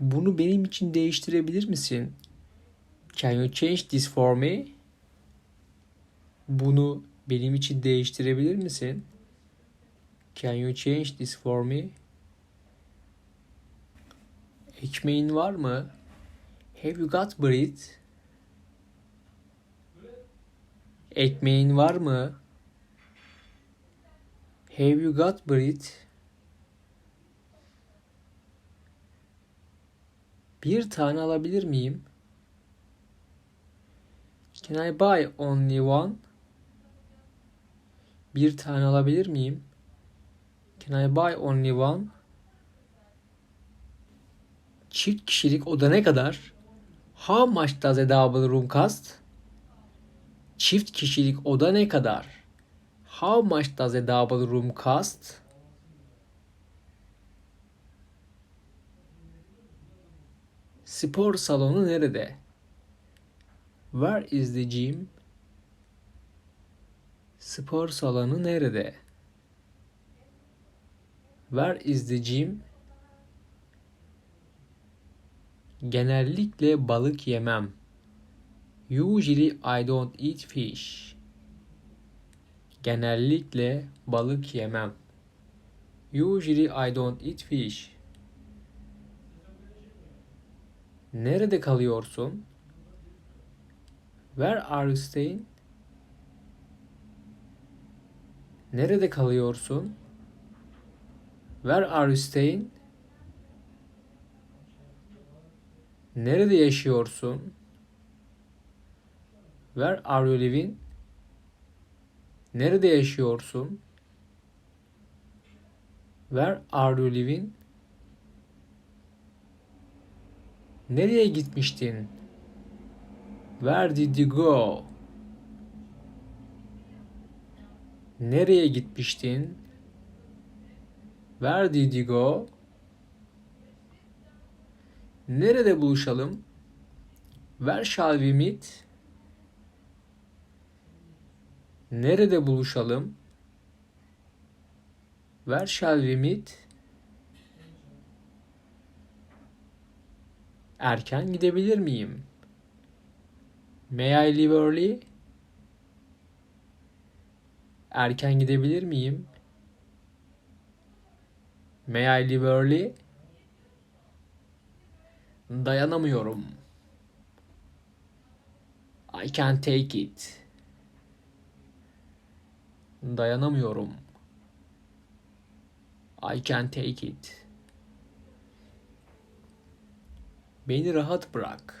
Bunu benim için değiştirebilir misin? Can you change this for me? Bunu benim için değiştirebilir misin? Can you change this for me? Ekmeğin var mı? Have you got bread? Ekmeğin var mı? Have you got bread? Bir tane alabilir miyim? Can I buy only one? Bir tane alabilir miyim? Can I buy only one? Çift kişilik oda ne kadar? How much does a double room cost? Çift kişilik oda ne kadar? How much does a double room cost? Spor salonu nerede? Where is the gym? Spor salonu nerede? Where is the gym? Genellikle balık yemem. Usually I don't eat fish. Genellikle balık yemem. Usually I don't eat fish. Nerede kalıyorsun? Where are you staying? Nerede kalıyorsun? Where are you staying? Nerede yaşıyorsun? Where are you living? Nerede yaşıyorsun? Where are you living? Nereye gitmiştin? Where did you go? Nereye gitmiştin? Where did you go? Nerede buluşalım? Where shall we meet? Nerede buluşalım? Where shall we meet? Erken gidebilir miyim? May I leave early? Erken gidebilir miyim? May I leave early? Dayanamıyorum. I can't take it. Dayanamıyorum. I can't take it. Beni rahat bırak.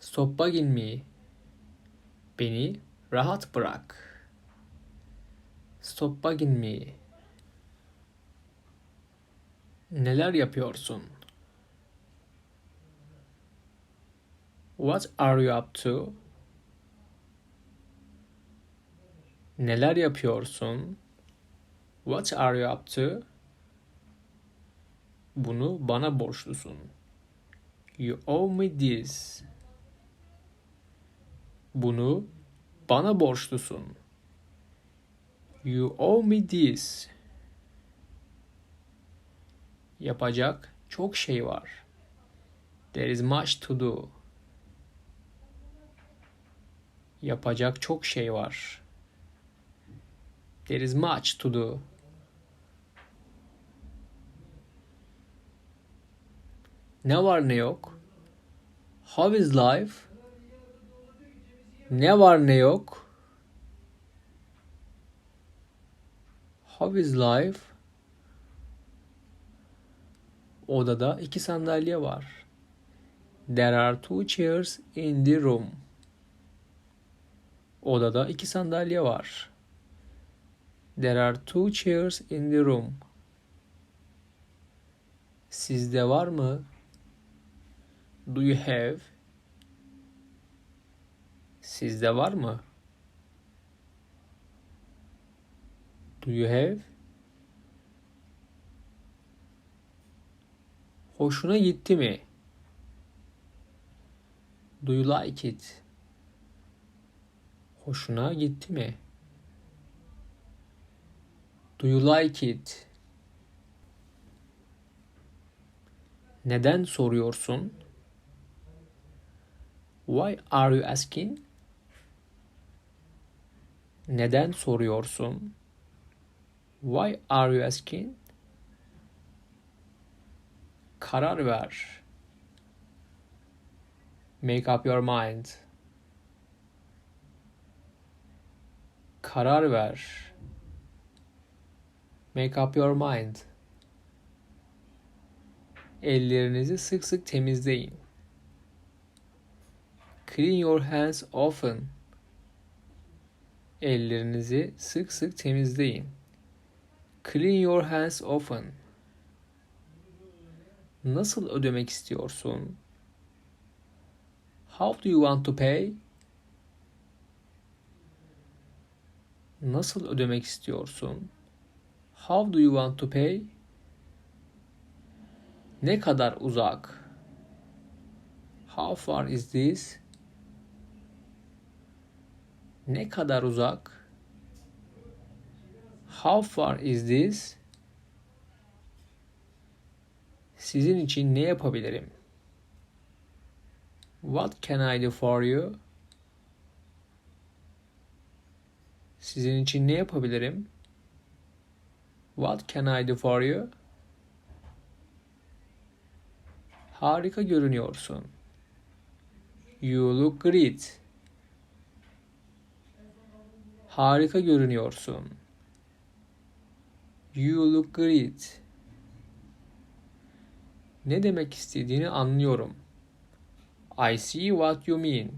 Stop bugging me. Beni rahat bırak. Stop bugging me. Neler yapıyorsun? What are you up to? Neler yapıyorsun? What are you up to? Bunu bana borçlusun. You owe me this. Bunu bana borçlusun. You owe me this. Yapacak çok şey var. There is much to do. Yapacak çok şey var. There is much to do. Ne var ne yok? How is life? Ne var ne yok? How is life? Odada iki sandalye var. There are two chairs in the room. Odada iki sandalye var. There are two chairs in the room. Sizde var mı? Do you have? Sizde var mı? Do you have? Hoşuna gitti mi? Do you like it? Hoşuna gitti mi? Do you like it? Neden soruyorsun? Why are you asking? Neden soruyorsun? Why are you asking? Karar ver. Make up your mind. Karar ver. Make up your mind. Ellerinizi sık sık temizleyin. Clean your hands often. Ellerinizi sık sık temizleyin. Clean your hands often. Nasıl ödemek istiyorsun? How do you want to pay? Nasıl ödemek istiyorsun? How do you want to pay? Ne kadar uzak? How far is this? Ne kadar uzak? How far is this? Sizin için ne yapabilirim? What can I do for you? Sizin için ne yapabilirim? What can I do for you? Harika görünüyorsun. You look great. Harika görünüyorsun. You look great. Ne demek istediğini anlıyorum. I see what you mean.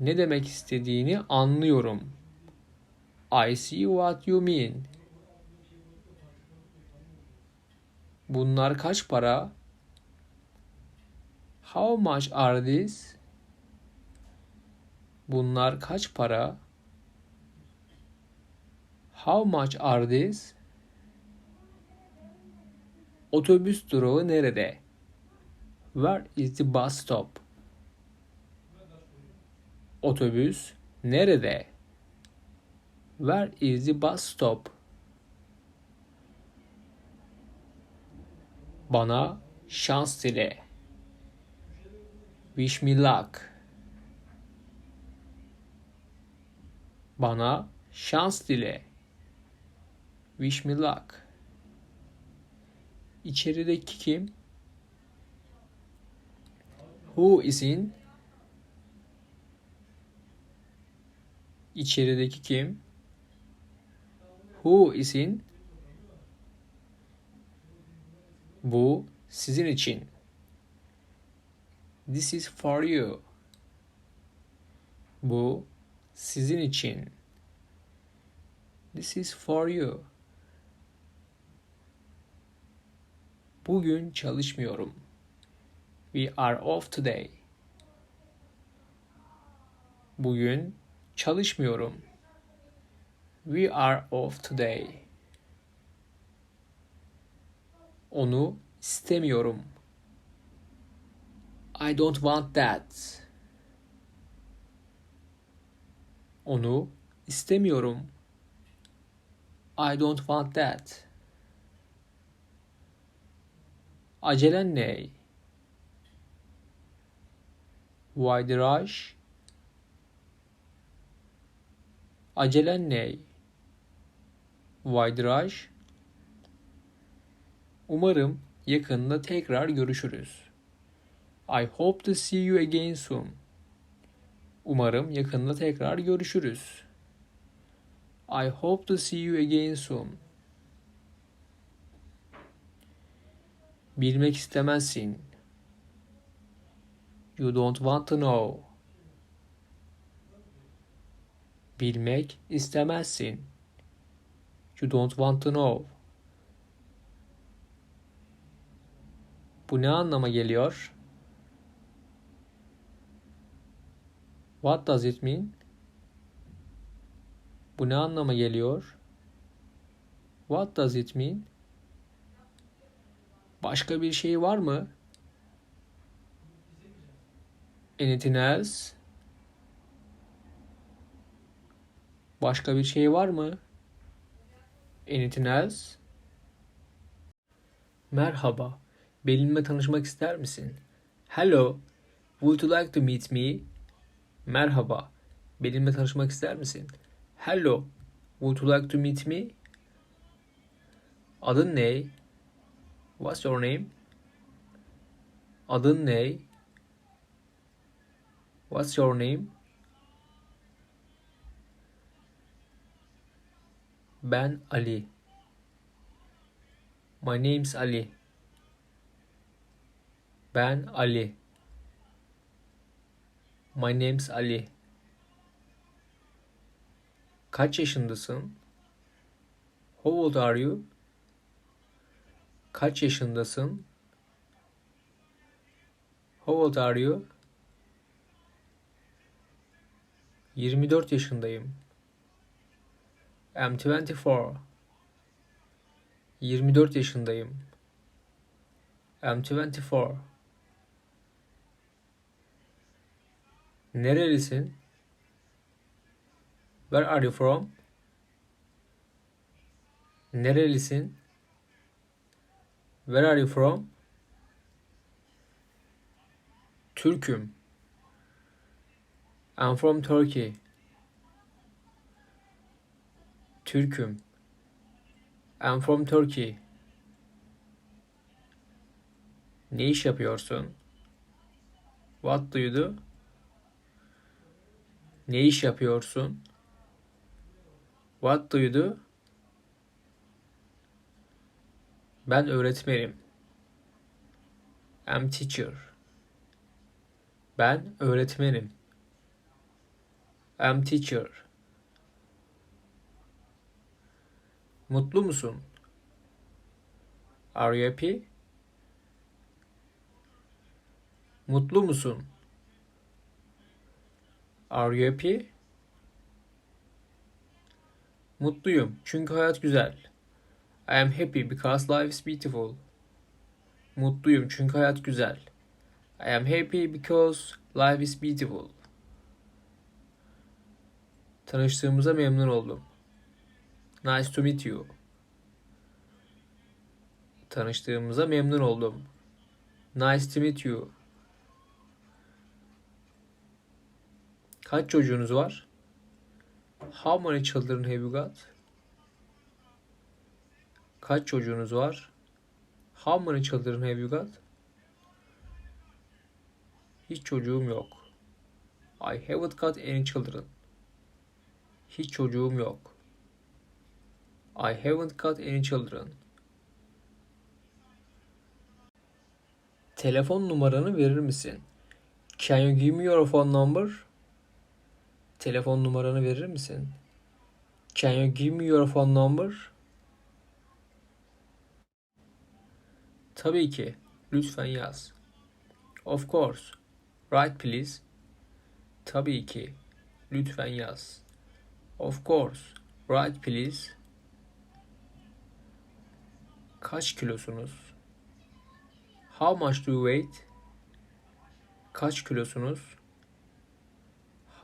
Ne demek istediğini anlıyorum. I see what you mean. Bunlar kaç para? How much are these? Bunlar kaç para? How much are these? Otobüs durağı nerede? Where is the bus stop? Otobüs nerede? Where is the bus stop? Bana şans dile. Wish me luck. Bana şans dile. Wish me luck. İçerideki kim? Who is in? İçerideki kim? Who is in? Bu sizin için. This is for you. Bu sizin için. This is for you. Bugün çalışmıyorum. We are off today. Bugün çalışmıyorum. We are off today. Onu istemiyorum. I don't want that. Onu istemiyorum. I don't want that. Acelen ne? Why the rush? Acelen ne? Why the rush? Umarım yakında tekrar görüşürüz. I hope to see you again soon. Umarım yakında tekrar görüşürüz. I hope to see you again soon. Bilmek istemezsin. You don't want to know. Bilmek istemezsin. You don't want to know. Bu ne anlama geliyor? What does it mean? Bu ne anlama geliyor? What does it mean? Başka bir şey var mı? Anything else? Başka bir şey var mı? Anything else? Merhaba. Benimle tanışmak ister misin? Hello. Would you like to meet me? Merhaba. Benimle tanışmak ister misin? Hello. Would you like to meet me? Adın ne? What's your name? Adın ne? What's your name? Ben Ali. My name's Ali. Ben Ali. My name's Ali. Kaç yaşındasın? How old are you? Kaç yaşındasın? How old are you? 24 yaşındayım. I'm 24. 24 yaşındayım. I'm 24. Nerelisin? Where are you from? Nerelisin? Where are you from? Türküm. I'm from Turkey. Türküm. I'm from Turkey. Ne iş yapıyorsun? What do you do? Ne iş yapıyorsun? What do you do? Ben öğretmenim. I'm teacher. Ben öğretmenim. I'm teacher. Mutlu musun? Are you happy? Mutlu musun? Are you happy? Mutluyum çünkü hayat güzel. I am happy because life is beautiful. Mutluyum çünkü hayat güzel. I am happy because life is beautiful. Tanıştığımıza memnun oldum. Nice to meet you. Tanıştığımıza memnun oldum. Nice to meet you. Kaç çocuğunuz var? How many children have you got? Kaç çocuğunuz var? How many children have you got? Hiç çocuğum yok. I haven't got any children. Hiç çocuğum yok. I haven't got any children. Telefon numaranı verir misin? Can you give me your phone number? Telefon numaranı verir misin? Can you give me your phone number? Tabii ki. Lütfen yaz. Of course. Write please. Tabii ki. Lütfen yaz. Of course. Write please. Kaç kilosunuz? How much do you weigh? Kaç kilosunuz?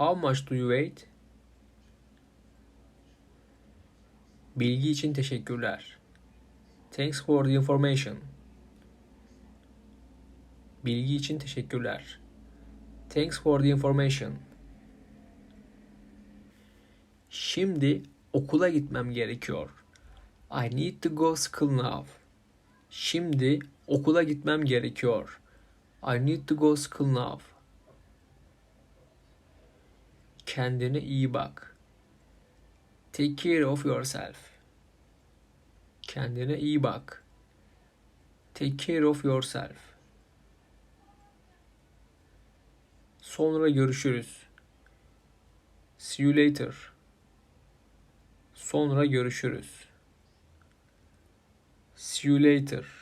How much do you weigh? Bilgi için teşekkürler. Thanks for the information. Bilgi için teşekkürler. Thanks for the information. Şimdi okula gitmem gerekiyor. I need to go school now. Şimdi okula gitmem gerekiyor. I need to go school now. Kendine iyi bak. Take care of yourself. Kendine iyi bak. Take care of yourself. Sonra görüşürüz. See you later. Sonra görüşürüz. See you later.